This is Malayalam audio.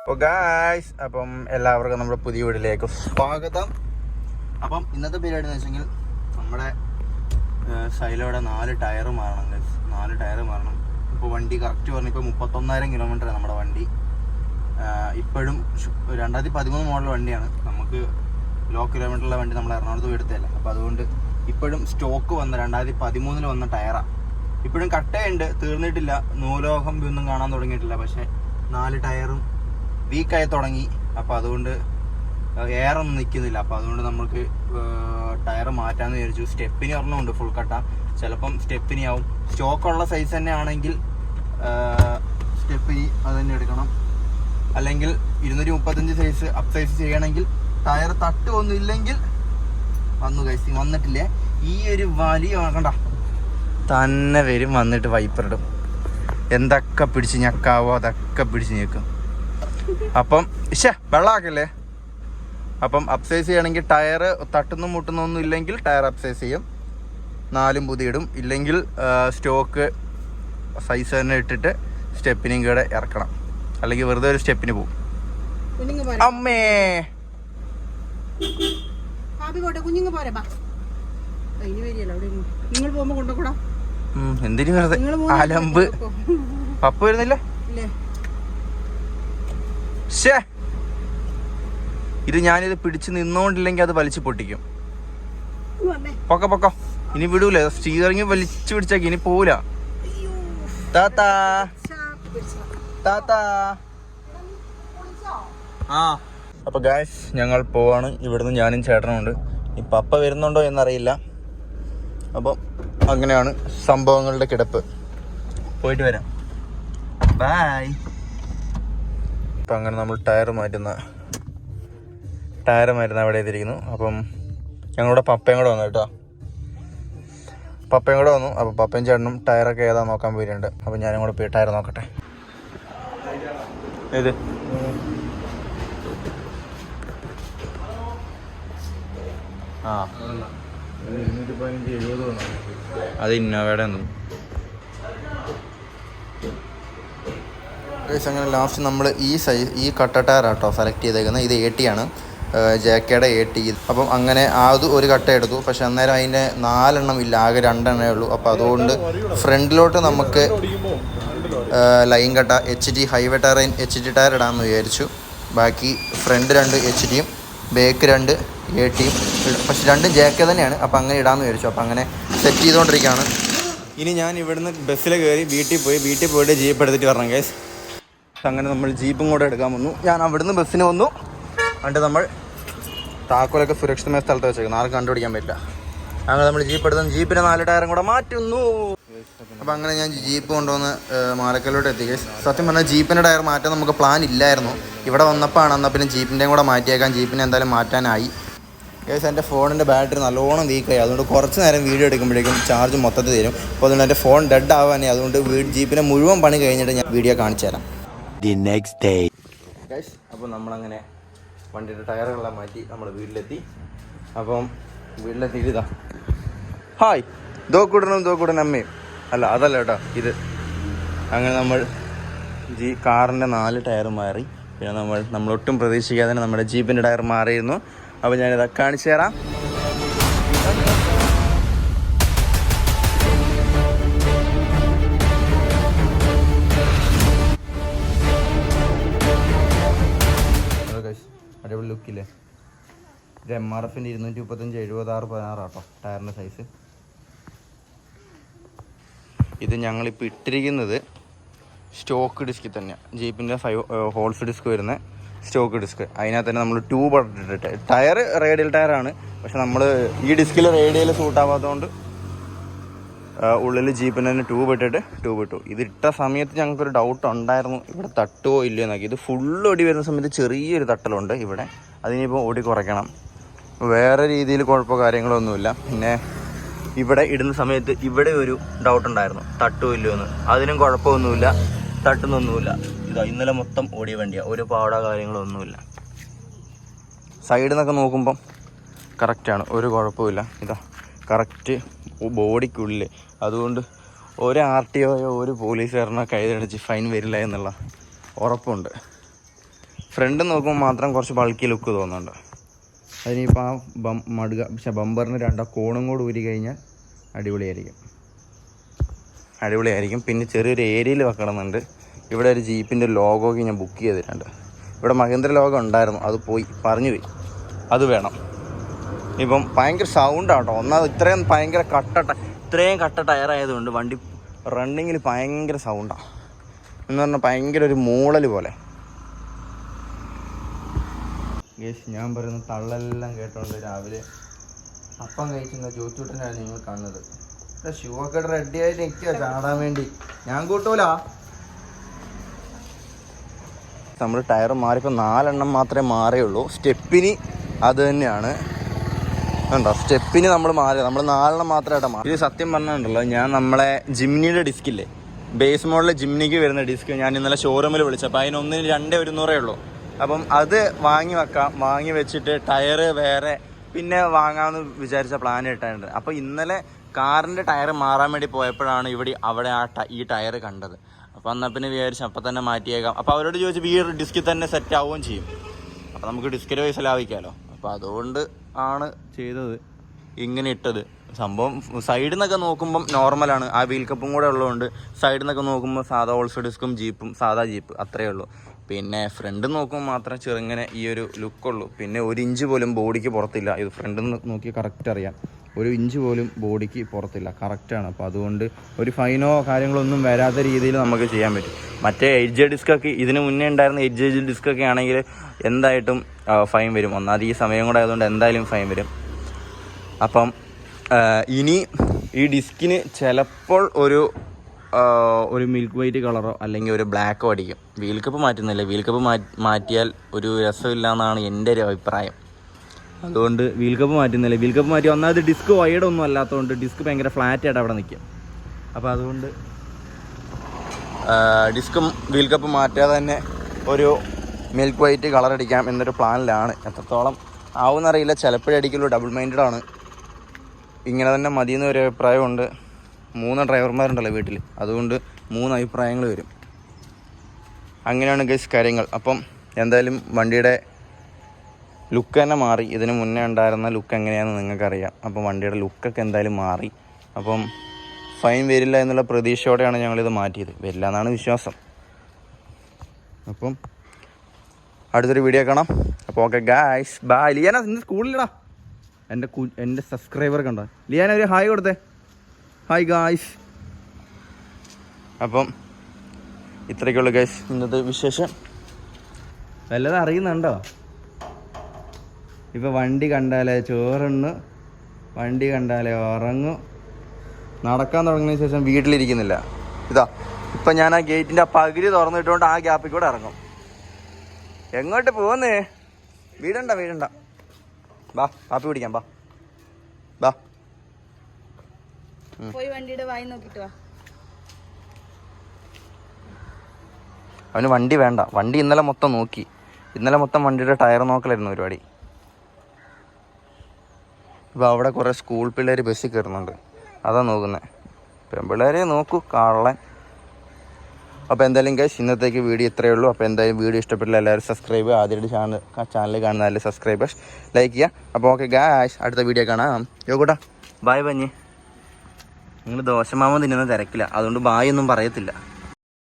അപ്പോൾ ഗായ്സ് അപ്പം എല്ലാവർക്കും നമ്മുടെ പുതിയ വീട്ടിലേക്ക് സ്വാഗതം. അപ്പം ഇന്നത്തെ പരിപാടി എന്ന് വെച്ചെങ്കിൽ നമ്മുടെ സൈലോടെ നാല് ടയർ മാറണം ഗൈസ് നാല് ടയർ മാറണം. ഇപ്പോൾ വണ്ടി കറക്റ്റ് പറഞ്ഞു ഇപ്പോൾ മുപ്പത്തൊന്നായിരം കിലോമീറ്റർ നമ്മുടെ വണ്ടി. ഇപ്പോഴും രണ്ടായിരത്തി പതിമൂന്ന് മോഡൽ വണ്ടിയാണ്. നമുക്ക് ലോ കിലോമീറ്ററുള്ള വണ്ടി നമ്മൾ എറണാകുളത്ത് എടുത്തതല്ല. അപ്പോൾ അതുകൊണ്ട് ഇപ്പോഴും സ്റ്റോക്ക് വന്ന രണ്ടായിരത്തി പതിമൂന്നിൽ വന്ന ടയറാണ് ഇപ്പോഴും കട്ടയുണ്ട് തീർന്നിട്ടില്ല. നൂലോഹം ഒന്നും കാണാൻ തുടങ്ങിയിട്ടില്ല. പക്ഷേ നാല് ടയറും വീക്കായി തുടങ്ങി. അപ്പോൾ അതുകൊണ്ട് ഏറൊന്നും നിൽക്കുന്നില്ല അപ്പോൾ അതുകൊണ്ട് നമുക്ക് ടയർ മാറ്റാമെന്ന് വിചാരിച്ചു. സ്റ്റെപ്പിനി ഒരെണ്ണമുണ്ട് ഫുൾ കട്ട ചിലപ്പം സ്റ്റെപ്പിനി ആവും. സ്റ്റോക്കുള്ള സൈസ് തന്നെ ആണെങ്കിൽ സ്റ്റെപ്പിനി അത് തന്നെ എടുക്കണം. അല്ലെങ്കിൽ ഇരുന്നൂറ്റി മുപ്പത്തഞ്ച് സൈസ് അപ്സൈസ് സൈസ് ചെയ്യണമെങ്കിൽ ടയർ തട്ട് ഇല്ലെങ്കിൽ വന്നു കൈസി വന്നിട്ടില്ലേ? ഈ ഒരു വലിയ കണ്ട? തന്നെ വരും വന്നിട്ട് വൈപ്പറിടും എന്തൊക്കെ പിടിച്ച് ഞെക്കാവോ അതൊക്കെ പിടിച്ച് ഞെക്കും. അപ്പം ഇഷ വെള്ളമാക്കല്ലേ? അപ്പം അപ്സൈസ് ചെയ്യണമെങ്കിൽ ടയർ തട്ടുന്നു മുട്ടുന്നു ഒന്നും ഇല്ലെങ്കിൽ ടയർ അപ്സൈസ് ചെയ്യും. നാലും പുതിയിടും ഇല്ലെങ്കിൽ സ്റ്റോക്ക് സൈസ് തന്നെ ഇട്ടിട്ട് സ്റ്റെപ്പിനും കൂടെ ഇറക്കണം. അല്ലെങ്കിൽ വെറുതെ ഒരു സ്റ്റെപ്പിന് പോകും അമ്മേ! കാപ്പി പോട്ടെ കുഞ്ഞുങ്ങ പോരെ ബാ. ദാ ഇനി വരികയല്ലോ അവിടെ നിങ്ങൾ പോകുമ്പോ കൊണ്ടുകൂടാ ഉം, എന്തിനു വെറുതെ അലമ്പ്? പപ്പ വരുന്നില്ല? ഇത് ഞാനിത് പിടിച്ചു നിന്നോണ്ടില്ലെങ്കിൽ അത് വലിച്ചു പൊട്ടിക്കും. പൊക്ക പൊക്ക. ഇനി വിടൂല. സ്റ്റീറിങ് വലിച്ചു പിടിച്ചാക്കി ഇനി പോവില്ല അയ്യോ. താത്താ. താത്താ. ആ. അപ്പൊ ഗായ്സ് ഞങ്ങൾ പോവാണ്. ഇവിടുന്ന് ഞാനും ചേട്ടനുമുണ്ട്. ഈ അപ്പ വരുന്നുണ്ടോ എന്നറിയില്ല. അപ്പം അങ്ങനെയാണ് സംഭവങ്ങളുടെ കിടപ്പ്. പോയിട്ട് വരാം. ബായ് അപ്പം അങ്ങനെ നമ്മൾ ടയർ മാറ്റുന്ന ടയർ മാറ്റുന്ന അവിടെ എത്തിയിരിക്കുന്നു. അപ്പം ഞങ്ങളുടെ പപ്പയും കൂടെ വന്നു കേട്ടോ. പപ്പയും കൂടെ വന്നു. അപ്പം പപ്പയും ചേട്ടനും ടയറൊക്കെ ഏതാ നോക്കാൻ പോയിട്ടുണ്ട്. അപ്പം ഞാനും കൂടെ പോയി ടയർ നോക്കട്ടെ. ഏത്? അത് ഇന്നോവയുടെ അങ്ങനെ ലാസ്റ്റ് നമ്മൾ ഈ സൈസ് ഈ കട്ട ടയറാട്ടോ സെലക്ട് ചെയ്തേക്കുന്നത്. ഇത് എ ടി ആണ്. ജേക്കയുടെ എ ടി അപ്പം അങ്ങനെ അത് ഒരു കട്ട എടുത്തു. പക്ഷെ അന്നേരം അതിന്റെ നാലെണ്ണം ഇല്ല ആകെ രണ്ടെണ്ണേ ഉള്ളൂ. അപ്പോൾ അതുകൊണ്ട് ഫ്രണ്ടിലോട്ട് നമുക്ക് ലൈൻ കട്ട H D highway tyre H D tyre ഇടാമെന്ന് വിചാരിച്ചു. ബാക്കി ഫ്രണ്ട് രണ്ട് എച്ച് ഡിയും ബാക്ക് രണ്ട് എ ടിയും പക്ഷെ രണ്ടും ജേക്ക തന്നെയാണ്. അപ്പോൾ അങ്ങനെ ഇടാമെന്ന് വിചാരിച്ചു. അപ്പോൾ അങ്ങനെ സെറ്റ് ചെയ്തുകൊണ്ടിരിക്കുകയാണ്. ഇനി ഞാൻ ഇവിടുന്ന് ബസ്സിൽ കയറി വീട്ടിൽ പോയി വീട്ടിൽ പോയിട്ട് ജീപ്പ് എടുത്തിട്ട് വരണം കേസ് അങ്ങനെ നമ്മൾ ജീപ്പും കൂടെ എടുക്കാൻ വന്നു. ഞാൻ അവിടുന്ന് ബസ്സിന് വന്നു. എന്നിട്ട് നമ്മൾ താക്കോലൊക്കെ സുരക്ഷിതമായ സ്ഥലത്ത് വെച്ചേക്കുന്നു. ആർക്കും കണ്ടുപിടിക്കാൻ പറ്റില്ല. അങ്ങനെ നമ്മൾ ജീപ്പ് എടുത്ത് ജീപ്പിന് നാല് ടയറും കൂടെ മാറ്റുന്നു. അപ്പം അങ്ങനെ ഞാൻ ജീപ്പ് കൊണ്ടുവന്ന് മാലക്കല്ലോട്ട് എത്തി കേസ് സത്യം പറഞ്ഞാൽ ജീപ്പിന്റെ ടയർ മാറ്റാൻ നമുക്ക് പ്ലാൻ ഇല്ലായിരുന്നു. ഇവിടെ വന്നപ്പോഴാണ് എന്നാൽ പിന്നെ ജീപ്പിന്റെയും കൂടെ മാറ്റിയേക്കാൻ ജീപ്പിനെ എന്തായാലും മാറ്റാനായി. കേസ് എന്റെ ഫോണിന്റെ ബാറ്ററി നല്ലോണം വീക്കായി. അതുകൊണ്ട് കുറച്ച് നേരം വീഡിയോ എടുക്കുമ്പോഴേക്കും ചാർജ് മൊത്തത്തിൽ തരും. അപ്പോൾ അതുകൊണ്ട് എന്റെ ഫോൺ ഡെഡ് ആവാനേ അതുകൊണ്ട് വീട് ജീപ്പിനെ മുഴുവൻ പണി കഴിഞ്ഞിട്ട് ഞാൻ വീഡിയോ കാണിച്ചു തരാം. ദി നെക്സ്റ്റ് ഡേ ഗൈസ് അപ്പോൾ നമ്മളങ്ങനെ വണ്ടിയുടെ ടയറുകളെല്ലാം മാറ്റി നമ്മൾ വീട്ടിലെത്തി. അപ്പം വീട്ടിലെത്തി ഇതാ. ഹായ് ദോക്കൂടനും ദോക്കൂടനും അമ്മയും. അല്ല അതല്ല കേട്ടോ ഇത്. അങ്ങനെ നമ്മൾ ജീ കാറിന്റെ നാല് ടയർ മാറി. പിന്നെ നമ്മൾ നമ്മളൊട്ടും പ്രതീക്ഷിക്കാതെ നമ്മുടെ ജീപ്പിന്റെ ടയർ മാറിയിരുന്നു. അപ്പോൾ ഞാനിതാ കാണിച്ചു തരാം. അടിപൊളി ലുക്കില്ലേ ഇത് എം ആർ എഫിന്റെ ഇരുന്നൂറ്റി മുപ്പത്തഞ്ച് എഴുപത് ആറ് പതിനാറാട്ടോ ടയറിന്റെ സൈസ് ഇത് ഞങ്ങളിപ്പോൾ ഇട്ടിരിക്കുന്നത് സ്റ്റോക്ക് ഡിസ്കിൽ തന്നെയാണ് ജീപ്പിന്റെ ഫൈവ് ഹോൾസ് ഡിസ്ക് വരുന്ന. Stock disc. അതിനകത്ത് തന്നെ നമ്മൾ ട്യൂബ് ഇട്ടിട്ട്. ടയർ റേഡിയൽ ടയറാണ്. പക്ഷെ നമ്മൾ ഈ ഡിസ്കിൽ റേഡിയൽ സൂട്ടാവാത്തതുകൊണ്ട് ഉള്ളിൽ ജീപ്പിന് തന്നെ ട്യൂബ് ഇട്ടിട്ട് ട്യൂബ് ഇട്ടു. ഇത് ഇട്ട സമയത്ത് ഞങ്ങൾക്കൊരു ഡൗട്ട് ഉണ്ടായിരുന്നു ഇവിടെ തട്ടുവോ ഇല്ലയോ എന്നൊക്കെ. ഇത് ഫുള്ള് ഓടി വരുന്ന സമയത്ത് ചെറിയൊരു തട്ടലുണ്ട് ഇവിടെ. അതിനിപ്പോൾ ഓടി കുറയ്ക്കണം. വേറെ രീതിയിൽ കുഴപ്പമോ കാര്യങ്ങളോ ഒന്നുമില്ല. പിന്നെ ഇവിടെ ഇടുന്ന സമയത്ത് ഇവിടെ ഒരു ഡൗട്ട് ഉണ്ടായിരുന്നു എന്ന്. അതിനും കുഴപ്പമൊന്നുമില്ല. തട്ടുന്നൊന്നുമില്ല. ഇന്നലെ മൊത്തം ഓടിയ വണ്ടിയാണ് ഒരു പാട കാര്യങ്ങളൊന്നുമില്ല. സൈഡിൽ നിന്നൊക്കെ നോക്കുമ്പം കറക്റ്റാണ്. ഒരു കുഴപ്പമില്ല ഇതാ കറക്റ്റ് ബോഡിക്കുള്ളിൽ അതുകൊണ്ട് ഒരു ആർ ടി ഒയോ ഒരു പോലീസുകാരനോ കൈതടിച്ച് ഫൈൻ വരില്ല എന്നുള്ള ഉറപ്പുണ്ട്. ഫ്രണ്ട് നോക്കുമ്പോൾ മാത്രം കുറച്ച് ബൾക്കി ലുക്ക് തോന്നുന്നുണ്ട്. അതിനിപ്പോൾ ആ ബം മടുക പക്ഷെ ബമ്പറിന് രണ്ടോ കോണും കൂടെ ഊരി കഴിഞ്ഞാൽ അടിപൊളിയായിരിക്കും. അടിപൊളിയായിരിക്കും. പിന്നെ ചെറിയൊരു ഏരിയയിൽ വെക്കണമെന്നുണ്ട്. ഇവിടെ ഒരു ജീപ്പിന്റെ ലോഗോക്ക് ഞാൻ ബുക്ക് ചെയ്തിട്ടുണ്ട്. ഇവിടെ മഹേന്ദ്ര ലോഗോ ഉണ്ടായിരുന്നു. അത് പോയി. പറഞ്ഞു പോയി. അത് വേണം. ഇപ്പം ഭയങ്കര സൗണ്ടാട്ടോ ഒന്നാമത് ഇത്രയും ഭയങ്കര കട്ട ഇത്രയും കട്ട ടയറായതുകൊണ്ട് വണ്ടി റണ്ണിങ്ങിൽ ഭയങ്കര സൗണ്ടാണ് എന്ന് പറഞ്ഞാൽ ഭയങ്കര ഒരു മൂളൽ പോലെ. ഗേഷ് ഞാൻ പറയുന്ന തള്ളെല്ലാം കേട്ടോണ്ട് രാവിലെ അപ്പം കഴിക്കുന്ന ജോച്ചൂട്ടനാണ് നിങ്ങൾ കാണുന്നത്. ഷൂ ഒക്കെ റെഡി ആയിട്ട് നിൽക്കുക ചാടാൻ വേണ്ടി. ഞാൻ കൂട്ടൂല. നമ്മൾ ടയർ മാറിയപ്പോൾ നാലെണ്ണം മാത്രമേ മാറിയുള്ളൂ. സ്റ്റെപ്പിന് അത് തന്നെയാണ്. ഉണ്ടോ സ്റ്റെപ്പിന് നമ്മൾ മാറി നമ്മൾ നാലെണ്ണം മാത്രമായിട്ട് മാറി. ഇത് സത്യം പറഞ്ഞിട്ടുണ്ടല്ലോ ഞാൻ നമ്മളെ ഡിസ്ക് ഇല്ലേ? ബേസ് മോഡലിൽ ജിംനിക്ക് വരുന്ന ഡിസ്ക് ഞാൻ ഇന്നലെ ഷോറൂമിൽ വിളിച്ചപ്പോൾ അതിന് ഒന്നിന് രണ്ടേ ഒരുന്നൂറേ ഉള്ളൂ. അപ്പം അത് വാങ്ങി വെക്കാം. വാങ്ങി വെച്ചിട്ട് ടയർ വേറെ പിന്നെ വാങ്ങാമെന്ന് വിചാരിച്ച പ്ലാൻ ഇട്ടുണ്ട് അപ്പോൾ ഇന്നലെ കാറിന്റെ ടയർ മാറാൻ വേണ്ടി പോയപ്പോഴാണ് ഇവിടെ അവിടെ ആ ഈ ടയർ കണ്ടത്. അപ്പോൾ എന്നാൽ പിന്നെ വിചാരിച്ചു അപ്പം തന്നെ മാറ്റിയേക്കാം. അപ്പോൾ അവരോട് ചോദിച്ചു ഈ ഡിസ്കിൽ തന്നെ സെറ്റ് ആവുകയും ചെയ്യും. അപ്പോൾ നമുക്ക് ഡിസ്കിന്റെ പൈസ ലാഭിക്കാമല്ലോ അപ്പോൾ അതുകൊണ്ട് ആണ് ചെയ്തത്. ഇങ്ങനെ ഇട്ടത്. സംഭവം സൈഡിൽ നിന്നൊക്കെ നോക്കുമ്പം നോർമലാണ് ആ വീൽ കപ്പും കൂടെ ഉള്ളതുകൊണ്ട് സൈഡിൽ നിന്നൊക്കെ നോക്കുമ്പോൾ സാധാ ഓൾസോ ഡിസ്കും ജീപ്പും സാധാ ജീപ്പ് അത്രയേ ഉള്ളൂ. പിന്നെ ഫ്രണ്ട് നോക്കുമ്പോൾ മാത്രം ചെറുങ്ങനെ ഈ ഒരു ലുക്കുള്ളൂ പിന്നെ ഒരു ഇഞ്ച് പോലും ബോഡിക്ക് പുറത്തില്ല. ഇത് ഫ്രണ്ടിൽ നിന്ന് നോക്കി കറക്റ്റ് അറിയാം. ഒരു ഇഞ്ച് പോലും ബോഡിക്ക് പുറത്തില്ല. കറക്റ്റാണ് അപ്പോൾ അതുകൊണ്ട് ഒരു ഫൈനോ കാര്യങ്ങളൊന്നും വരാത്ത രീതിയിൽ നമുക്ക് ചെയ്യാൻ പറ്റും. മറ്റേ എയ്റ്റ് ഡിസ്കൊക്കെ ഇതിന് മുന്നേ ഉണ്ടായിരുന്ന എയ്റ്റ് ഡിസ്കൊക്കെ ആണെങ്കിൽ എന്തായിട്ടും ഫൈൻ വരും. ഒന്നാമത് ഈ സമയം കൂടെ ആയതുകൊണ്ട് എന്തായാലും ഫൈൻ വരും. അപ്പം ഇനി ഈ ഡിസ്കിന് ചിലപ്പോൾ ഒരു ഒരു മിൽക്ക് വൈറ്റ് കളറോ അല്ലെങ്കിൽ ഒരു ബ്ലാക്കോ അടിക്കും. വീൽ കപ്പ് മാറ്റുന്നില്ല. വീൽ കപ്പ് മാറ്റിയാൽ ഒരു രസമില്ല എന്നാണ് എന്റെ ഒരു അഭിപ്രായം. അതുകൊണ്ട് വീൽ കപ്പ് മാറ്റുന്നില്ല. വീൽ കപ്പ് മാറ്റി ഒന്നാമത് ഡിസ്ക് വൈഡൊന്നും അല്ലാത്തതുകൊണ്ട് ഡിസ്ക് ഭയങ്കര ഫ്ലാറ്റ് ആയിട്ട് അവിടെ നിൽക്കും. അപ്പോൾ അതുകൊണ്ട് ഡിസ്കും വീൽ കപ്പ് മാറ്റാതെ തന്നെ ഒരു മിൽക്ക് വൈറ്റ് കളർ അടിക്കാം എന്നൊരു പ്ലാനിലാണ് എത്രത്തോളം ആവുമെന്നറിയില്ല. ചിലപ്പോഴേ അടിക്കുള്ളൂ. ഡബിൾ മൈൻഡഡ് ആണ്. ഇങ്ങനെ തന്നെ മതിയെന്ന് ഒരു അഭിപ്രായമുണ്ട്. മൂന്ന് ഡ്രൈവർമാരുണ്ടല്ലോ വീട്ടിൽ അതുകൊണ്ട് മൂന്ന് അഭിപ്രായങ്ങൾ വരും. അങ്ങനെയാണ് ഗൈസ് കാര്യങ്ങൾ. അപ്പം എന്തായാലും വണ്ടിയുടെ ലുക്ക് തന്നെ മാറി. ഇതിന് മുന്നേ ഉണ്ടായിരുന്ന ലുക്ക് എങ്ങനെയാണെന്ന് നിങ്ങൾക്കറിയാം. അപ്പം വണ്ടിയുടെ ലുക്കൊക്കെ എന്തായാലും മാറി. അപ്പം ഫൈൻ വരില്ല എന്നുള്ള പ്രതീക്ഷയോടെയാണ് ഞങ്ങളിത് മാറ്റിയത്. വരില്ല എന്നാണ് വിശ്വാസം. അപ്പം അടുത്തൊരു വീഡിയോ കാണാം. അപ്പോൾ ഓക്കെ ഗായ്സ് ബാ ലിയാന ഇന്ന് സ്കൂളിലടാ എന്റെ കു എന്റെ സബ്സ്ക്രൈബർ കണ്ടോ? ലിയാന ഒരു ഹായ് കൊടുത്തേ. ഹായ് ഗായ്സ് അപ്പം ഇത്രയൊക്കെയുള്ളൂ ഗൈസ് ഇന്നത്തെ വിശേഷം. വല്ലതും അറിയുന്നുണ്ടോ? ഇപ്പം വണ്ടി കണ്ടാലേ ചോറുണ്ണു വണ്ടി കണ്ടാലേ ഉറങ്ങും. നടക്കാൻ തുടങ്ങിയതിന് ശേഷം വീട്ടിലിരിക്കുന്നില്ല. ഇതാ ഇപ്പം ഞാൻ ആ ഗേറ്റിന്റെ ആ പകുതി തുറന്നിട്ടുകൊണ്ട് ആ ഗ്യാപ്പിൽ കൂടെ ഇറങ്ങും. എങ്ങോട്ട് പോകുന്നേ വീടണ്ട വീടണ്ട. ബാ കാപ്പി പിടിക്കാം ബാ. ബാ. പോയി വണ്ടിയുടെ വായി നോക്കിട്ട് വാ. അവന് വണ്ടി വേണ്ട. വണ്ടി ഇന്നലെ മൊത്തം നോക്കി. ഇന്നലെ മൊത്തം വണ്ടിയുടെ ടയർ നോക്കലായിരുന്നു പരിപാടി. ഇപ്പോൾ അവിടെ കുറേ സ്കൂൾ പിള്ളേർ ബസ്സിൽ കയറുന്നുണ്ട് അതാ നോക്കുന്നത് പെൺപിള്ളേരെ നോക്കൂ കാണാൻ അപ്പോൾ എന്തായാലും ഗൈസ് ഇന്നത്തേക്ക് വീഡിയോ ഇത്രയേ ഉള്ളൂ. അപ്പോൾ എന്തായാലും വീഡിയോ ഇഷ്ടപ്പെട്ടില്ല എല്ലാവരും സബ്സ്ക്രൈബ് ആദ്യമായിട്ട് ചാനൽ ചാനൽ കാണുന്ന എല്ലാ സബ്സ്ക്രൈബേഴ്സ് ലൈക്ക് ചെയ്യുക അപ്പോൾ ഓക്കെ ഗായ്സ് അടുത്ത വീഡിയോ കാണാം. യോഗൂട്ടാ ബായ് പഞ്ഞി. നിങ്ങൾ ദോശമാമ തിന്നുന്ന തിരക്കില്ല അതുകൊണ്ട് ബായ് ഒന്നും പറയത്തില്ല.